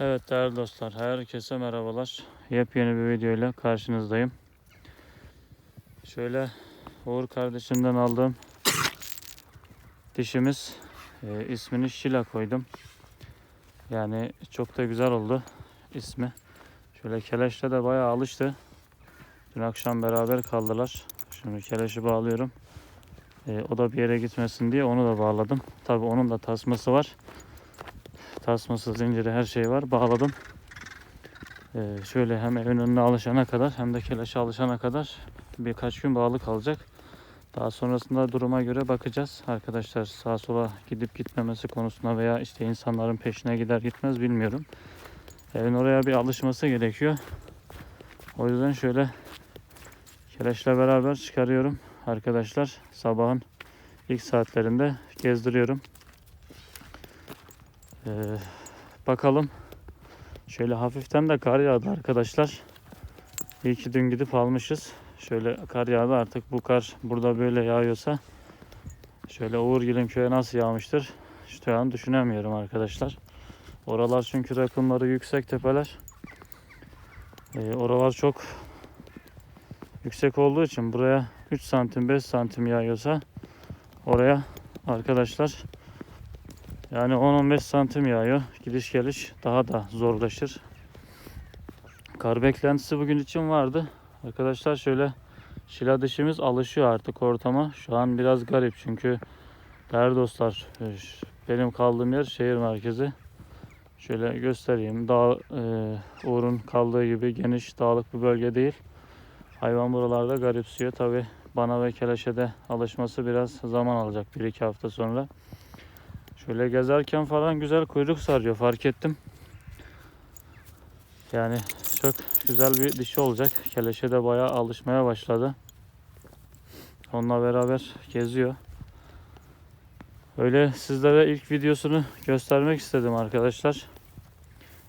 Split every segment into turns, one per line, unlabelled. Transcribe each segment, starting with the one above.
Evet değerli dostlar, herkese merhabalar. Yepyeni bir video ile karşınızdayım. Şöyle Uğur kardeşimden aldığım dişimiz e, ismini Şila koydum. Yani çok da güzel oldu ismi. Şöyle keleşle de bayağı alıştı. Dün akşam beraber kaldılar. Şimdi keleşi bağlıyorum. E, o da bir yere gitmesin diye onu da bağladım. Tabi onun da tasması var. Tasması, zinciri her şey var. Bağladım. Ee, şöyle hem evin önüne alışana kadar hem de keleşe alışana kadar birkaç gün bağlı kalacak. Daha sonrasında duruma göre bakacağız. Arkadaşlar sağa sola gidip gitmemesi konusunda veya işte insanların peşine gider gitmez bilmiyorum. Evin oraya bir alışması gerekiyor. O yüzden şöyle keleşle beraber çıkarıyorum arkadaşlar. Sabahın ilk saatlerinde gezdiriyorum. Ee, bakalım. Şöyle hafiften de kar yağdı arkadaşlar. İyi ki dün gidip almışız. Şöyle kar yağdı artık bu kar burada böyle yağıyorsa şöyle Uğurgil'in köye nasıl yağmıştır? İşte an düşünemiyorum arkadaşlar. Oralar çünkü rakımları yüksek tepeler. Ee, oralar çok yüksek olduğu için buraya 3 santim 5 santim yağıyorsa oraya arkadaşlar yani 10-15 santim yağıyor. Gidiş geliş daha da zorlaşır. Kar beklentisi bugün için vardı. Arkadaşlar şöyle şila dişimiz alışıyor artık ortama. Şu an biraz garip çünkü değerli dostlar e, benim kaldığım yer şehir merkezi. Şöyle göstereyim. Dağ, e, Uğur'un kaldığı gibi geniş dağlık bir bölge değil. Hayvan buralarda garipsiyor. Tabi bana ve keleşe de alışması biraz zaman alacak. 1-2 hafta sonra. Şöyle gezerken falan güzel kuyruk sarıyor fark ettim. Yani çok güzel bir dişi olacak. Keleşe de bayağı alışmaya başladı. Onunla beraber geziyor. Öyle sizlere ilk videosunu göstermek istedim arkadaşlar.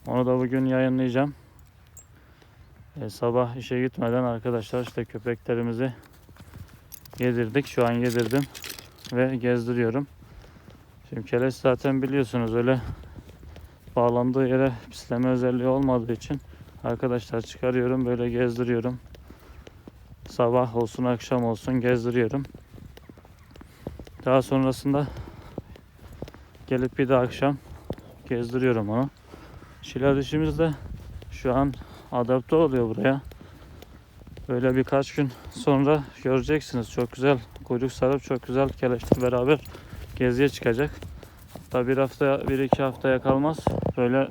Onu da bugün yayınlayacağım. E, sabah işe gitmeden arkadaşlar işte köpeklerimizi yedirdik. Şu an yedirdim ve gezdiriyorum. Şimdi keleş zaten biliyorsunuz öyle bağlandığı yere pisleme özelliği olmadığı için arkadaşlar çıkarıyorum böyle gezdiriyorum. Sabah olsun akşam olsun gezdiriyorum. Daha sonrasında gelip bir de akşam gezdiriyorum onu. Şila dişimiz de şu an adapte oluyor buraya. Böyle birkaç gün sonra göreceksiniz. Çok güzel kuyruk sarıp çok güzel keleşle beraber geziye çıkacak. Hatta bir hafta, bir iki haftaya kalmaz. Böyle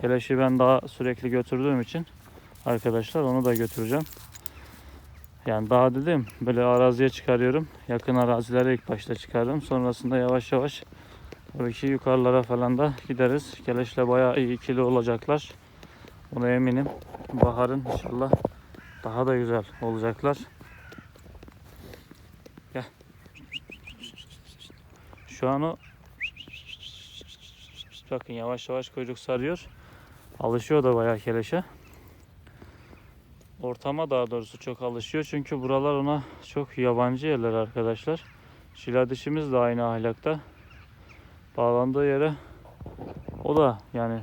keleşi ben daha sürekli götürdüğüm için arkadaşlar onu da götüreceğim. Yani daha dedim böyle araziye çıkarıyorum. Yakın arazilere ilk başta çıkardım. Sonrasında yavaş yavaş tabii ki yukarılara falan da gideriz. Keleşle bayağı iyi ikili olacaklar. Buna eminim. Baharın inşallah daha da güzel olacaklar. Şu an o bakın yavaş yavaş kuyruk sarıyor. Alışıyor da bayağı keleşe. Ortama daha doğrusu çok alışıyor. Çünkü buralar ona çok yabancı yerler arkadaşlar. Şila dişimiz de aynı ahlakta. Bağlandığı yere o da yani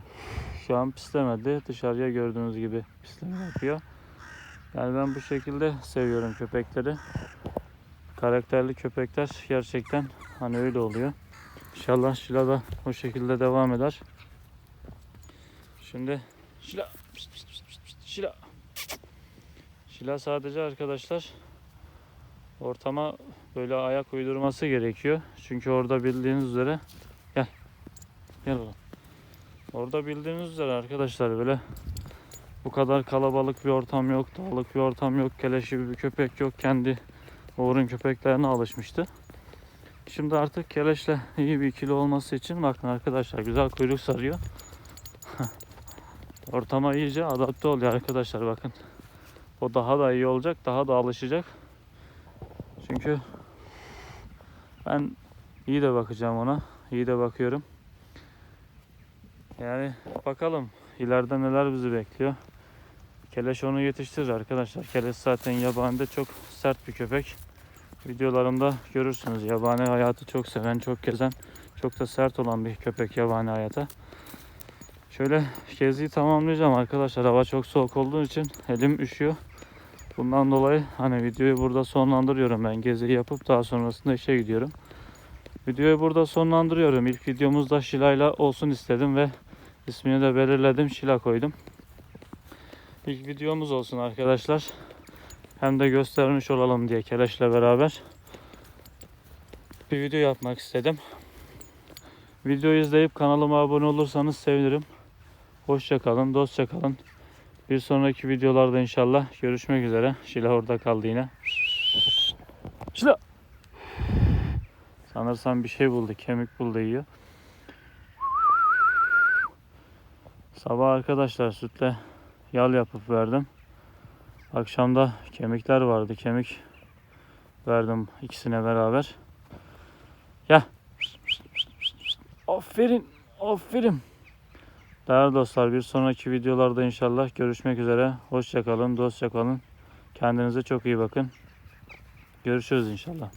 şu an pislemedi. Dışarıya gördüğünüz gibi pisleme yapıyor. Yani ben bu şekilde seviyorum köpekleri. Karakterli köpekler gerçekten Hani öyle oluyor. İnşallah Şila da o şekilde devam eder. Şimdi Şila Şila Şila sadece arkadaşlar ortama böyle ayak uydurması gerekiyor. Çünkü orada bildiğiniz üzere gel gel oğlum. Orada bildiğiniz üzere arkadaşlar böyle bu kadar kalabalık bir ortam yok, dağlık bir ortam yok, keleş gibi bir köpek yok. Kendi Uğur'un köpeklerine alışmıştı. Şimdi artık keleşle iyi bir ikili olması için bakın arkadaşlar güzel kuyruk sarıyor. Ortama iyice adapte oluyor arkadaşlar bakın. O daha da iyi olacak, daha da alışacak. Çünkü ben iyi de bakacağım ona. İyi de bakıyorum. Yani bakalım ileride neler bizi bekliyor. Keleş onu yetiştirir arkadaşlar. Keleş zaten yabanide çok sert bir köpek videolarımda görürsünüz. Yabani hayatı çok seven, çok gezen, çok da sert olan bir köpek yabani hayata. Şöyle geziyi tamamlayacağım arkadaşlar. Hava çok soğuk olduğu için elim üşüyor. Bundan dolayı hani videoyu burada sonlandırıyorum ben geziyi yapıp daha sonrasında işe gidiyorum. Videoyu burada sonlandırıyorum. İlk videomuzda Şila'yla olsun istedim ve ismini de belirledim. Şila koydum. İlk videomuz olsun arkadaşlar. Hem de göstermiş olalım diye Keleş'le beraber bir video yapmak istedim. Videoyu izleyip kanalıma abone olursanız sevinirim. Hoşça kalın, dostça kalın. Bir sonraki videolarda inşallah görüşmek üzere. Şila orada kaldı yine. Şila. Sanırsam bir şey buldu, kemik buldu yiyor. Sabah arkadaşlar sütle yal yapıp verdim. Akşamda kemikler vardı. Kemik verdim ikisine beraber. Gel. Aferin. Aferin. Değerli dostlar bir sonraki videolarda inşallah görüşmek üzere. Hoşça kalın, dostça kalın. Kendinize çok iyi bakın. Görüşürüz inşallah.